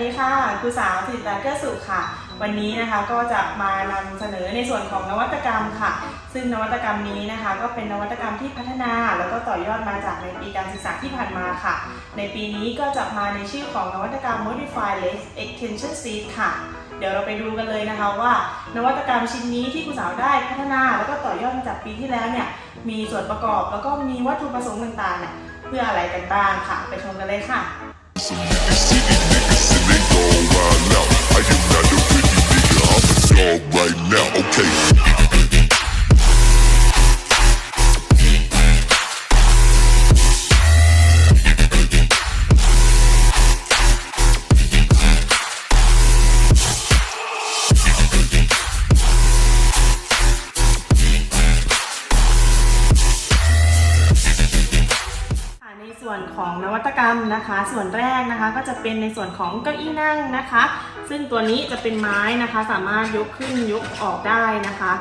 ดีค่ะครูสาวสิตาเกื้อสุขค่ะ วันนี้นะคะก็จะมานำเสนอในส่วนของนวัตกรรมค่ะ ซึ่งนวัตกรรมนี้นะคะ ก็เป็นนวัตกรรมที่พัฒนา แล้วก็ต่อยอดมาจากในปีการศึกษาที่ผ่านมาค่ะ ในปีนี้ก็จะมาในชื่อของนวัตกรรม Modify Lens Extension Seat ค่ะ เดี๋ยวเราไปดูกันเลยนะคะว่า นวัตกรรมชิ้นนี้ที่ครูสาวได้พัฒนา แล้วก็ต่อยอดมาจากปีที่แล้วเนี่ยมีส่วนประกอบแล้วก็มีวัตถุประสงค์ต่างๆเนี่ยเพื่ออะไรกันบ้างค่ะ ไปชมกันเลยค่ะ now. I am not nigga, I'm a dog right now, okay. นะคะ ส่วนแรกนะคะก็จะเป็นในส่วนของเก้าอี้นั่งนะคะ ซึ่งตัวนี้จะเป็นไม้นะคะ สามารถยกขึ้นยกออกได้นะคะ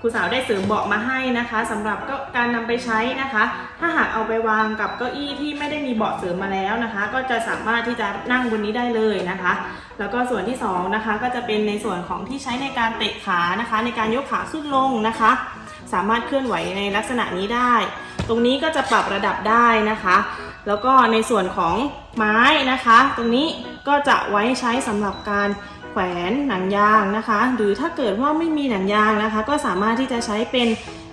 ครูสาวได้เสริมเบาะมาให้นะคะสำหรับก็การนำไปใช้นะคะ ถ้าหากเอาไปวางกับเก้าอี้ที่ไม่ได้มีเบาะเสริมมาแล้วนะคะ ก็จะสามารถที่จะนั่งบนนี้ได้เลยนะคะ แล้วก็ส่วนที่สองนะคะก็จะเป็นในส่วนของที่ใช้ในการเตะขานะคะ ในการยกขาขึ้นลงนะคะ สามารถเคลื่อนไหวในลักษณะนี้ได้ ตรงนี้ก็จะปรับระดับได้นะคะ แล้วก็ในส่วนของไม้นะคะ ตรงนี้ก็จะไว้ใช้สำหรับการแขวนหนังยางนะคะ หรือถ้าเกิดว่าไม่มีหนังยางนะคะ ก็สามารถที่จะใช้เป็น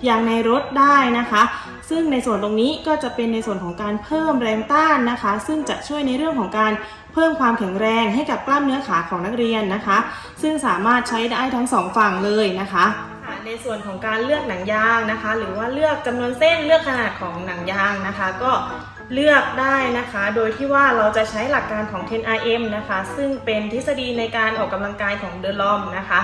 ยางในรถได้นะคะ ซึ่งในส่วนตรงนี้ก็จะเป็นในส่วนของการเพิ่มแรงต้านนะคะ ซึ่งจะช่วยในเรื่องของการเพิ่มความแข็งแรงให้กับกล้ามเนื้อขาของนักเรียนนะคะ ซึ่งสามารถใช้ได้ทั้งสองฝั่งเลยนะคะค่ะ ในส่วนของการเลือกหนังยางนะคะ หรือว่าเลือกจำนวนเส้นเลือกขนาดของหนังยางนะคะ ก็เลือกได้นะคะ โดยที่ว่าเราจะใช้หลักการของ 10RM นะคะ ซึ่งเป็นทฤษฎีในการออกกำลังกายของเดลอมนะคะ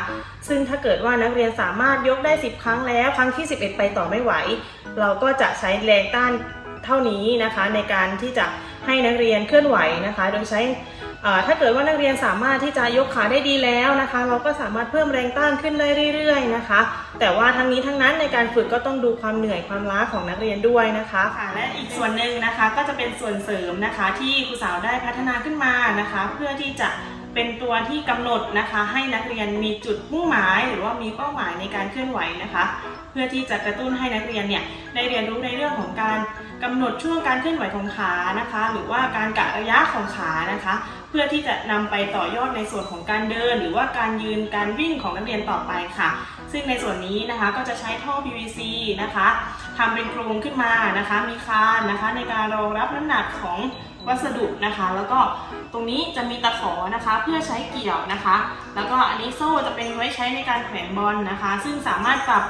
ซึ่งถ้าเกิดว่านักเรียนสามารถยกได้ 10 ครั้งแล้ว ครั้งที่ 11 ไปต่อไม่ไหว เราก็จะใช้แรงต้านเท่านี้นะคะ ในการที่จะให้นักเรียนเคลื่อนไหวนะคะ โดยใช้ ถ้าเกิดว่านักเรียนสามารถที่จะยกขาได้ดีแล้วนะคะ เราก็สามารถเพิ่มแรงต้านขึ้นได้เรื่อย ๆ นะคะ แต่ว่าทั้งนี้ทั้งนั้นในการฝึกก็ต้องดูความเหนื่อยความล้าของนักเรียนด้วยนะคะค่ะและอีกส่วนหนึ่งนะคะก็จะเป็นส่วนเสริมนะคะที่ครูสาวได้พัฒนาขึ้นมานะคะ เพื่อที่จะเป็นตัวที่กำหนดนะคะ ให้นักเรียนมีจุดมุ่งหมาย หรือว่ามีเป้าหมายในการเคลื่อนไหวนะคะ พื่อที่จะกระตุ้นให้นักเรียนเนี่ยได้เรียนรู้ในเรื่องของการกำหนดช่วงการเคลื่อนไหวของขานะคะ หรือว่าการกะระยะของขานะคะ เพื่อที่จะนำไปต่อยอดในส่วนของการเดิน หรือว่าการยืนการวิ่งของนักเรียนต่อไปค่ะ ซึ่งในส่วนนี้นะคะก็จะใช้ท่อ PVC นะคะทำเป็นโครงขึ้นมานะคะ มีคานนะคะ ในการรองรับน้ำหนักของ วัสดุนะคะ แล้วก็ตรงนี้จะมีตะขอนะคะ เพื่อใช้เกี่ยวนะคะ แล้วก็อันนี้โซ่จะเป็นไว้ใช้ในการแขวนบอลนะคะ ซึ่งสามารถปรับ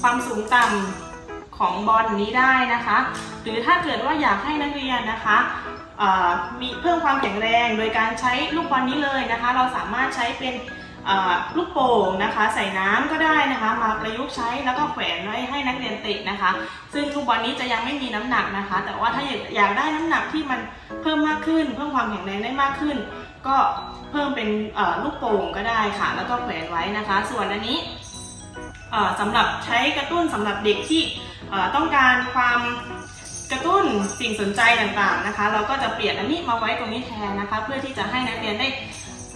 ความสูงต่ำของบอลนี้ได้นะคะ หรือถ้าเกิดว่าอยากให้นักเรียนนะคะมีเพิ่มความแข็งแรงโดยการใช้ลูกบอลนี้เลยนะคะ เราสามารถใช้เป็น ลูกโป่งนะคะใส่น้ำก็ได้นะคะ มาประยุกต์ใช้แล้วก็แขวนไว้ให้นักเรียนเตะนะคะ ซึ่งลูกบอลนี้จะยังไม่มีน้ำหนักนะคะ แต่ว่าถ้าอยากได้น้ำหนักที่มันเพิ่มมากขึ้น เพิ่มความแข็งแรงได้มากขึ้น ก็เพิ่มเป็นลูกโป่งก็ได้ค่ะ แล้วก็แขวนไว้นะคะ ส่วนอันนี้เอ่อสำหรับใช้กระตุ้นสำหรับเด็กที่ต้องการความกระตุ้นสิ่งสนใจต่างๆนะคะ เราก็จะเปลี่ยนอันนี้มาไว้ตรงนี้แทนนะคะ เพื่อที่จะให้นักเรียนได้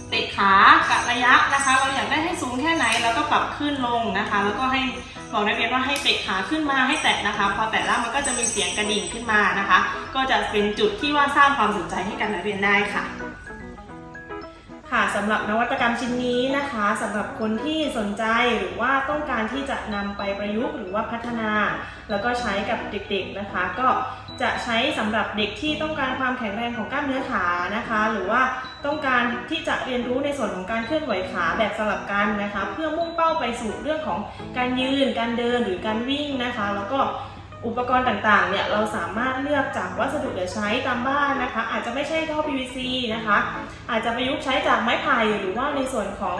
เตะขากะระยะนะคะ เราอยากได้ให้สูงแค่ไหนเราก็ปรับขึ้นลงนะคะ แล้วก็ให้บอกนักเรียนว่าให้เตะขาขึ้นมาให้แตะนะคะ พอแตะแล้วมันก็จะมีเสียงกระดิ่งขึ้นมานะคะ ก็จะเป็นจุดที่ว่าสร้างความสนใจให้กับนักเรียนได้ค่ะค่ะสำหรับนวัตกรรมชิ้นนี้นะคะสำหรับคนที่สนใจหรือว่าต้องการที่จะนำไปประยุกต์หรือว่าพัฒนา แล้วก็ใช้กับเด็กๆนะคะ ก็จะใช้สำหรับเด็กที่ต้องการความแข็งแรงของกล้ามเนื้อขานะคะ หรือว่า ต้องการที่จะเรียนรู้ในส่วนของการเคลื่อนไหวขาแบบสลับกันนะคะ เพื่อมุ่งเป้าไปสู่เรื่องของการยืน การเดินหรือการวิ่งนะคะ แล้วก็อุปกรณ์ต่างๆ เนี่ยเราสามารถเลือกจากวัสดุเหลือใช้ตามบ้านนะคะ อาจจะไม่ใช่ท่อ PVC นะคะ อาจจะประยุกต์ใช้จากไม้ไผ่หรือว่าในส่วนของ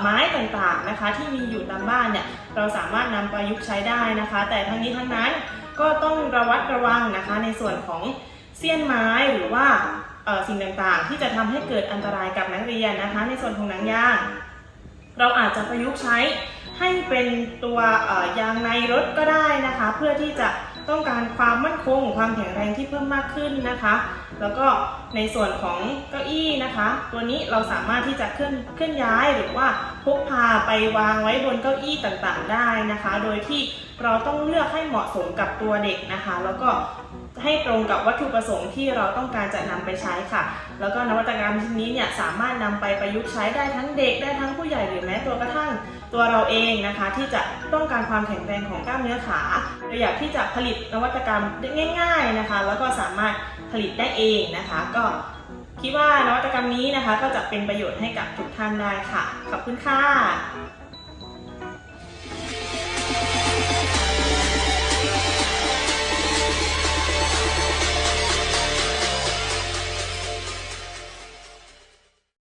ไม้ต่างๆนะคะ ที่มีอยู่ตามบ้านเนี่ยเราสามารถนำประยุกต์ใช้ได้นะคะ แต่ทั้งนี้ทั้งนั้นก็ต้องระวัดระวังนะคะ ในส่วนของเสี้ยนไม้หรือว่า สิ่งต่างๆ ที่จะทำให้เกิดอันตรายกับนักเรียนนะคะ ในส่วนของหนังยาง เราอาจจะประยุกต์ใช้ให้เป็นตัวยางในรถก็ได้นะคะ เพื่อที่จะต้องการความมั่นคงความแข็งแรงที่เพิ่มมากขึ้นนะคะ แล้วก็ในส่วนของเก้าอี้นะคะ ตัวนี้เราสามารถที่จะเคลื่อนเคลื่อนย้ายหรือว่าพกพาไปวางไว้บนเก้าอี้ต่างๆ ได้นะคะ โดยที่เราต้องเลือกให้เหมาะสมกับตัวเด็กนะคะ แล้วก็ ให้ตรงกับวัตถุประสงค์ที่เราต้องการจะนำไปใช้ค่ะ แล้วก็นวัตกรรมชิ้นนี้เนี่ยสามารถนำไปประยุกต์ใช้ได้ทั้งเด็กได้ทั้งผู้ใหญ่หรือแม้ตัวกระทั่งตัวเราเองนะคะ ที่จะต้องการความแข็งแรงของกล้ามเนื้อขาเราอยากที่จะผลิตนวัตกรรมได้ง่าย ๆนะคะ แล้วก็สามารถผลิตได้เองนะคะ ก็คิดว่านวัตกรรมนี้นะคะ ก็จะเป็นประโยชน์ให้กับทุกท่านได้ค่ะ ขอบคุณค่ะ